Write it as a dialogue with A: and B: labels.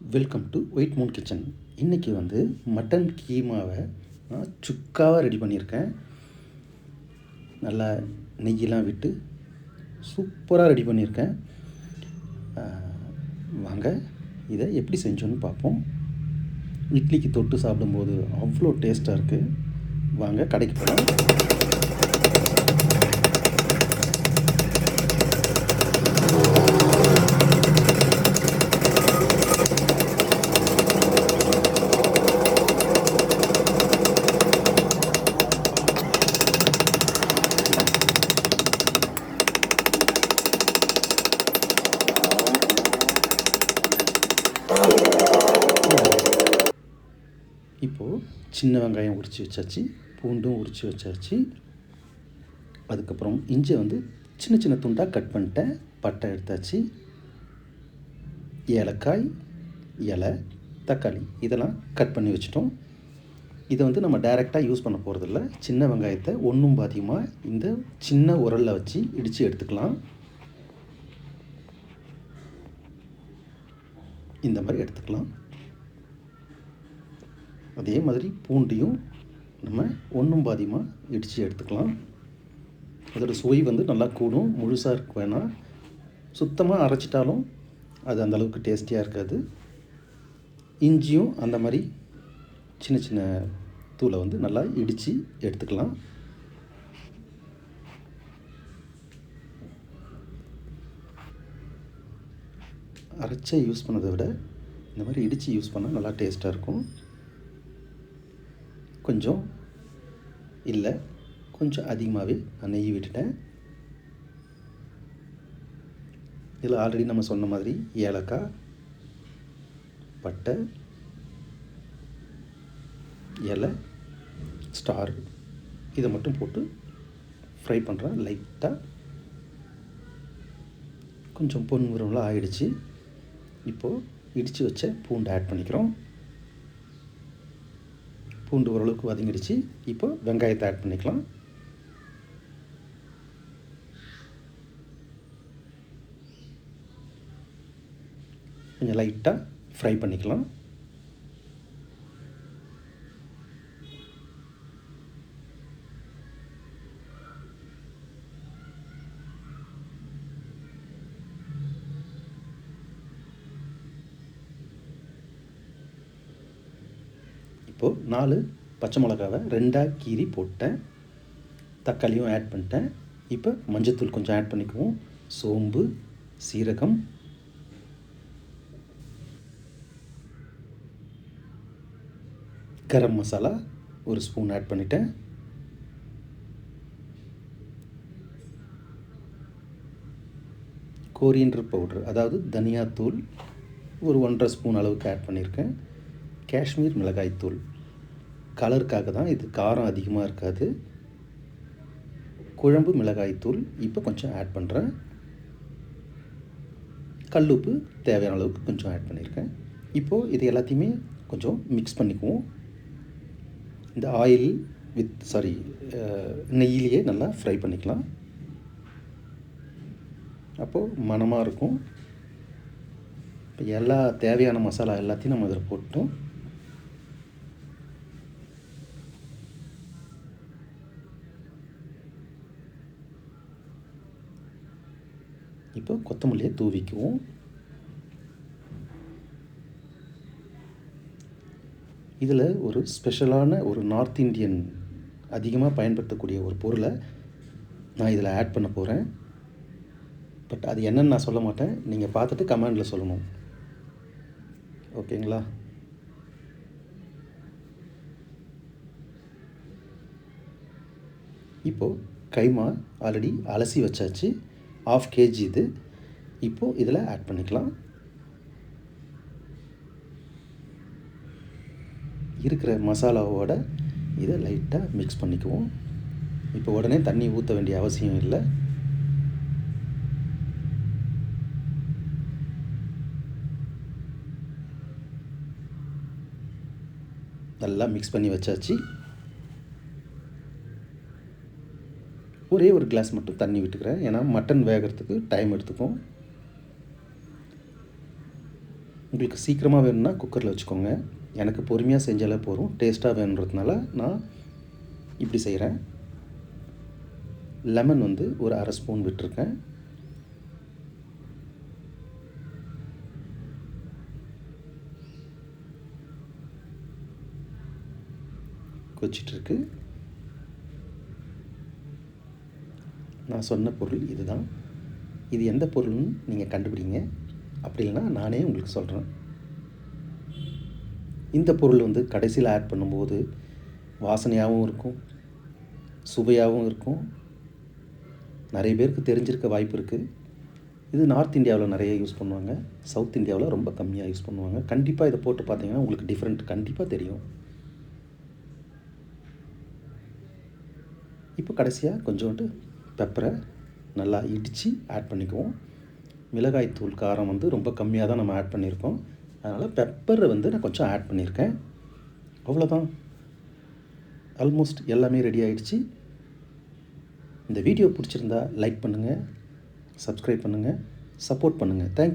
A: Welcome to white moon kitchen இன்றைக்கி வந்து mutton கீமாவை நான் சுக்காவாக ரெடி பண்ணியிருக்கேன். நல்லா நெய்யெலாம் விட்டு சூப்பராக ரெடி பண்ணியிருக்கேன். வாங்க இதை எப்படி செஞ்சோன்னு பார்ப்போம். இட்லிக்கு தொட்டு சாப்பிடும்போது அவ்வளோ டேஸ்ட்டாக இருக்குது வாங்க கடைக்கு போகலாம் இப்போது சின்ன வெங்காயம் உரித்து வச்சாச்சு பூண்டும் உரித்து வச்சாச்சு. அதுக்கப்புறம் இஞ்சி வந்து சின்ன சின்ன துண்டாக கட் பண்ணிட்டேன் பட்டை எடுத்தாச்சு. ஏலக்காய் இலை தக்காளி இதெல்லாம் கட் பண்ணி வச்சிட்டோம். இதை வந்து நம்ம டைரெக்டாக யூஸ் பண்ண போகிறதில்ல சின்ன வெங்காயத்தை ஒன்றும் பாதியமாக இந்த சின்ன உரலில் வச்சு இடித்து எடுத்துக்கலாம். இந்த மாதிரி எடுத்துக்கலாம். அதே மாதிரி பூண்டையும் நம்ம ஒன்றும் பாதியமாக இடித்து எடுத்துக்கலாம். அதோட சுவை வந்து நல்லா கூடும். முழுசாக இருக்க வேணாம். சுத்தமாக அரைச்சிட்டாலும் அது அந்தளவுக்கு டேஸ்டியாக இருக்காது. இஞ்சியும் அந்த மாதிரி சின்ன சின்ன தூளை வந்து நல்லா இடித்து எடுத்துக்கலாம். அரைச்ச யூஸ் பண்ணதை விட இந்த மாதிரி இடித்து யூஸ் பண்ணால் நல்லா டேஸ்ட்டாக இருக்கும். கொஞ்சம் இல்லை கொஞ்சம் அதிகமாகவே நான் நெய் விட்டுட்டேன். இதில் ஆல்ரெடி நம்ம சொன்ன மாதிரி ஏலக்காய் பட்டை இலை ஸ்டார் இதை மட்டும் போட்டு ஃப்ரை பண்ணுறேன். லைட்டாக கொஞ்சம் பொன் உரம்லாம் ஆகிடுச்சு இப்போது இடித்து வச்ச பூண்டு ஆட் பண்ணிக்கிறோம். பூண்டு ஓரளவுக்கு வதங்கிடுச்சு. இப்போ வெங்காயத்தை ஆட் பண்ணிக்கலாம். கொஞ்சம் லைட்டாக ஃப்ரை பண்ணிக்கலாம். இப்போது நாலு பச்சை மிளகாவை ரெண்டாக கீறி போட்டேன். தக்காளியும் ஆட் பண்ணிட்டேன். இப்போ மஞ்சத்தூள் கொஞ்சம் ஆட் பண்ணிக்குவோம். சோம்பு சீரகம். கரம் மசாலா ஒரு ஸ்பூன் ஆட் பண்ணிட்டேன். கோரியண்டர் பவுடர் அதாவது தனியாத்தூள் ஒரு ஒன்றரை ஸ்பூன் அளவுக்கு ஆட் பண்ணியிருக்கேன். காஷ்மீர் மிளகாய்த்தூள் கலருக்காக தான் இது காரம் அதிகமாக இருக்காது. குழம்பு மிளகாய்த்தூள் இப்போ கொஞ்சம் ஆட் பண்ணுறேன் கல்லுப்பு தேவையான அளவுக்கு கொஞ்சம் ஆட் பண்ணியிருக்கேன் இப்போது இது எல்லாத்தையுமே கொஞ்சம் மிக்ஸ் பண்ணிக்குவோம். இந்த ஆயில் வித் சாரி நெய்யிலேயே நல்லா ஃப்ரை பண்ணிக்கலாம். அப்போது மணமாக இருக்கும். இப்போ எல்லா தேவையான மசாலா எல்லாத்தையும் நம்ம அதில் போட்டோம் இப்போ கொத்தமல்லியை தூவிக்குவோம். இதில் ஒரு ஸ்பெஷலான ஒரு நார்த் இந்தியன் அதிகமாக பயன்படுத்தக்கூடிய ஒரு பொருளை நான் இதில் ஆட் பண்ண போகிறேன். பட் அது என்னன்னு நான் சொல்ல மாட்டேன். நீங்கள் பார்த்துட்டு கமெண்டில் சொல்லணும். ஓகேங்களா? இப்போது கைமா ஆல்ரெடி அலசி வச்சாச்சு. ஆஃப் கேஜி இது. இப்போது இதில் ஆட் பண்ணிக்கலாம். இருக்கிற மசாலாவோட இதை லைட்டாக மிக்ஸ் பண்ணிக்குவோம். இப்போ உடனே தண்ணி ஊற்ற வேண்டிய அவசியம் இல்லை. நல்லா மிக்ஸ் பண்ணி வச்சாச்சு. ஒரே ஒரு கிளாஸ் மட்டும் தண்ணி விட்டுக்கிறேன். ஏன்னா மட்டன் வேகிறதுக்கு டைம் எடுத்துக்கும். உங்களுக்கு சீக்கிரமாக வேணும்னா குக்கரில் வச்சுக்கோங்க. எனக்கு பொறுமையாக செஞ்சாலே போதும். டேஸ்ட்டாக வேணுன்றதுனால நான் இப்படி செய்கிறேன் லெமன் வந்து ஒரு அரை ஸ்பூன் விட்டுருக்கேன். கொச்சிட்ருக்கு நான் சொன்ன பொருள் இதுதான். இது எந்த பொருள்னு நீங்கள் கண்டுபிடிங்க. அப்படி இல்லைனா நானே உங்களுக்கு சொல்கிறேன் இந்த பொருள் வந்து கடைசியில் ஆட் பண்ணும்போது வாசனையாகவும் இருக்கும் சுவையாகவும் இருக்கும். நிறைய பேருக்கு தெரிஞ்சிருக்க வாய்ப்பு இருக்குது இது நார்த் இந்தியாவில் நிறைய யூஸ் பண்ணுவாங்க. சவுத் இந்தியாவில் ரொம்ப கம்மியாக யூஸ் பண்ணுவாங்க. கண்டிப்பாக இதை போட்டு பார்த்தீங்கன்னா உங்களுக்கு டிஃப்ரெண்ட் கண்டிப்பாக தெரியும். இப்போ கடைசியாக கொஞ்சோண்டு பெப்பரை நல்லா இடித்து ஆட் பண்ணிக்குவோம். மிளகாய் தூள் காரம் வந்து ரொம்ப கம்மியாக தான் நம்ம ஆட் பண்ணியிருக்கோம் அதனால் பெப்பரை வந்து நான் கொஞ்சம் ஆட் பண்ணியிருக்கேன் அவ்வளோதான் ஆல்மோஸ்ட் எல்லாமே ரெடி ஆகிடுச்சு இந்த வீடியோ பிடிச்சிருந்தா லைக் பண்ணுங்கள் சப்ஸ்கிரைப் பண்ணுங்கள் சப்போர்ட் பண்ணுங்கள் தேங்க்